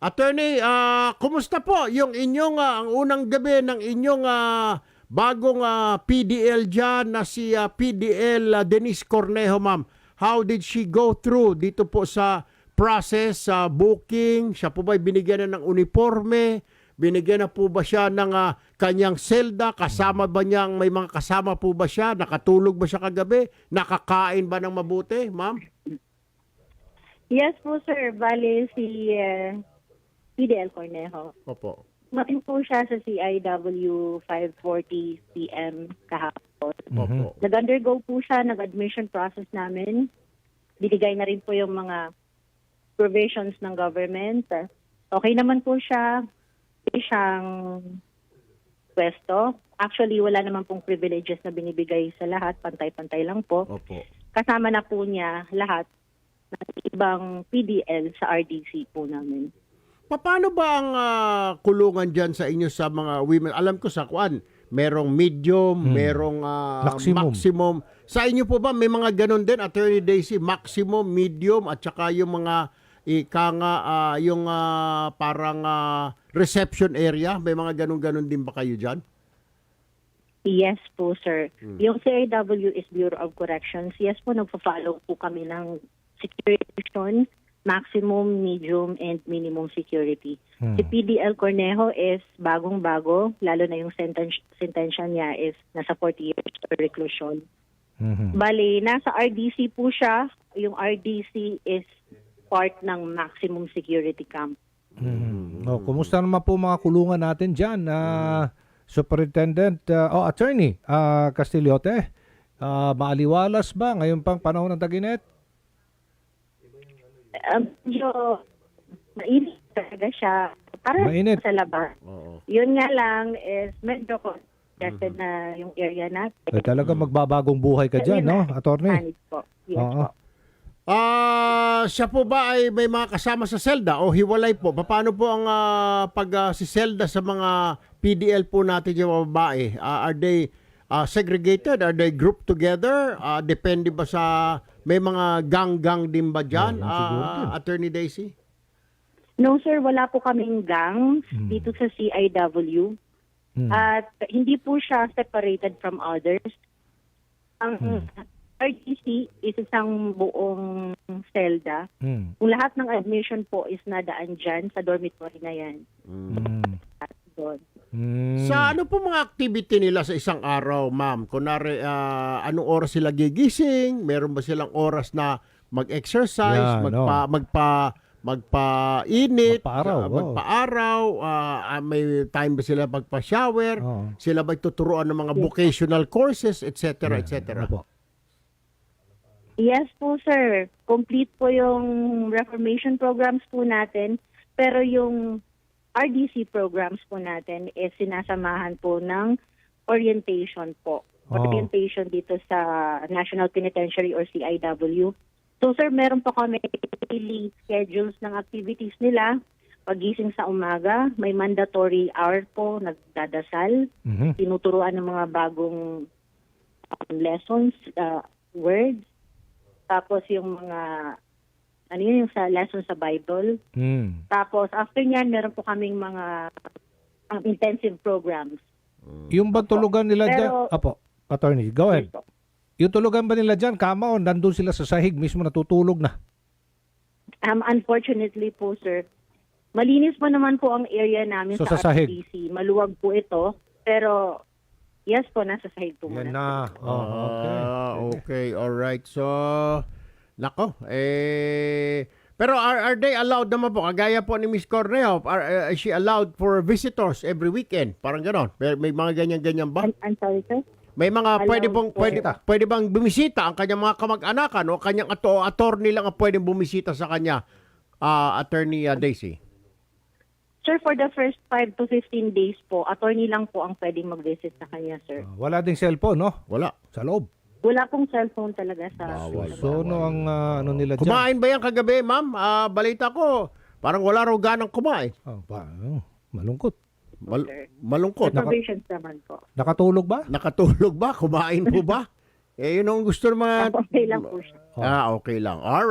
Attorney, ah, kumusta po yung inyong ah, ang unang gabi ng inyong ah, bagong ah, PDL dyan na si ah, PDL ah, Denise Cornejo, ma'am? How did she go through dito po sa process sa booking? Siya po ba binigyan na ng uniforme? Binigyan na po ba siya ng ah, kanyang selda? Kasama ba niyang may mga kasama po ba siya? Nakatulog ba siya kagabi? Nakakain ba ng mabuti, ma'am? Yes po, sir. Bale, si uh, PDL Cornejo. Opo. Mating po siya sa CIW 5.40 p.m. kahapon. Opo. Nag-undergo po siya, nag-admission process namin. Binigay na rin po yung mga provisions ng government. Okay naman po siya. Siyang pwesto. Actually, wala naman pong privileges na binibigay sa lahat. Pantay-pantay lang po. Opo. Kasama na po niya lahat ng ibang PDL sa RDC po namin. Paano ba ang ah, kulungan dyan sa inyo sa mga women? Alam ko sa kuan, merong medium, merong ah, Maximum. maximum. Sa inyo po ba may mga ganun din, Attorney Daisy? Maximum, medium, at saka yung mga ika nga, ah, yung ah, parang ah, reception area? May mga ganun-ganun din ba kayo dyan? Yes po, sir. Yung CIW is Bureau of Corrections. Yes po, nagpa-follow po kami ng security zone, maximum, medium, and minimum security. Si PDL Cornejo is bagong-bago, lalo na yung sentence, sentensya niya is nasa 40 years of reclusion. Mhm. Bali, nasa RDC po siya. Yung RDC is part ng maximum security camp. Mhm. Oh, kumusta naman po mga kulungan natin diyan? Superintendent ah, oh attorney ah, Castillote. Ah, maaliwalas ba ngayon pang panahon ng taginet? Um, medyo mainit talaga siya. Para Mainit. sa labas. Oo. Yun nga lang is medyo congested na yung area natin. Eh, talaga magbabagong buhay ka diyan, no, attorney? Manage po. Yes Oo. po. Ah, siya po ba ay may mga kasama sa selda o hiwalay po? Paano po ang ah, pag ah, si selda sa mga PDL po natin yung mga babae? Ah, are they ah, segregated? Are they grouped together? Ah, depende ba sa may mga gang-gang din ba dyan? Oo, siguro Ah. Attorney Daisy? No sir, wala po kaming gangs Hmm. dito sa CIW. Hmm. At hindi po siya separated from others. Ang Hmm. RDC is isang buong selda. Hmm. Kung lahat ng admission po is nadaan dyan sa dormitory na yan. Hmm. At doon. Hmm. Sa ano po mga activity nila sa isang araw, ma'am? Kunwari, ah, anong oras sila gigising? Meron ba silang oras na mag-exercise, Yan, magpa, magpa, magpa-init, Magpa-araw, oo. magpa-araw, ah, may time ba sila magpa-shower? Oo. Sila ba tuturuan ng mga vocational courses, etc., etc.? Opo. Yes po, sir. Complete po yung reformation programs po natin. Pero yung RDC programs po natin is sinasamahan po ng orientation po. Oh. Orientation dito sa National Penitentiary or CIW. So, sir, meron po kami daily schedules ng activities nila. Pagising sa umaga, may mandatory hour po, nagdadasal Mhm. tinuturuan ng mga bagong um, lessons, uh, words. Tapos yung mga, ano yun, yung sa lessons sa Bible. Hmm. Tapos after nyan, meron po kaming mga um, intensive programs. Yung ba tulugan nila diyan? Pero- Apo, attorney, go ahead. Ito. Yung tulugan ba nila diyan, kama o nandun sila sa sahig mismo natutulog na? Um, unfortunately po, sir, malinis po naman po ang area namin So, sa, sa sahig? RTC. Maluwag po ito. Pero, yes po, nasa sahig po Yan muna. na. Oh, okay. Ah, okay, all right. So, nako, eh pero are, are they allowed naman po? Kagaya po ni Miss Corneo, are, uh, is she allowed for visitors every weekend? Parang ganon. May, may mga ganyan-ganyan ba? I'm, I'm sorry, sir. May mga Allowed pwede pong po. pwede, pwede bang bumisita ang kanyang mga kamag-anakan o kanyang ato attorney lang ang pwedeng bumisita sa kanya, ah, attorney ah, Daisy? Sir, for the first 5 to 15 days po, attorney lang po ang pwedeng mag-visit sa kanya, sir. Ah, Wala ding cellphone, no? Wala. Sa loob. Wala pong cellphone talaga sa... Bawal. So, no ang ah, ano nila dyan? Kumain ba yan kagabi, ma'am? Ah, balita ko, parang wala raw ganang kumain. Oh, pa, oh, malungkot. Mal- malungkot. Provisions naman po. Nakatulog ba? Nakatulog ba? Kumain po ba? eh, yun ang gusto ng mga... Okay lang po siya. Ah, okay lang. All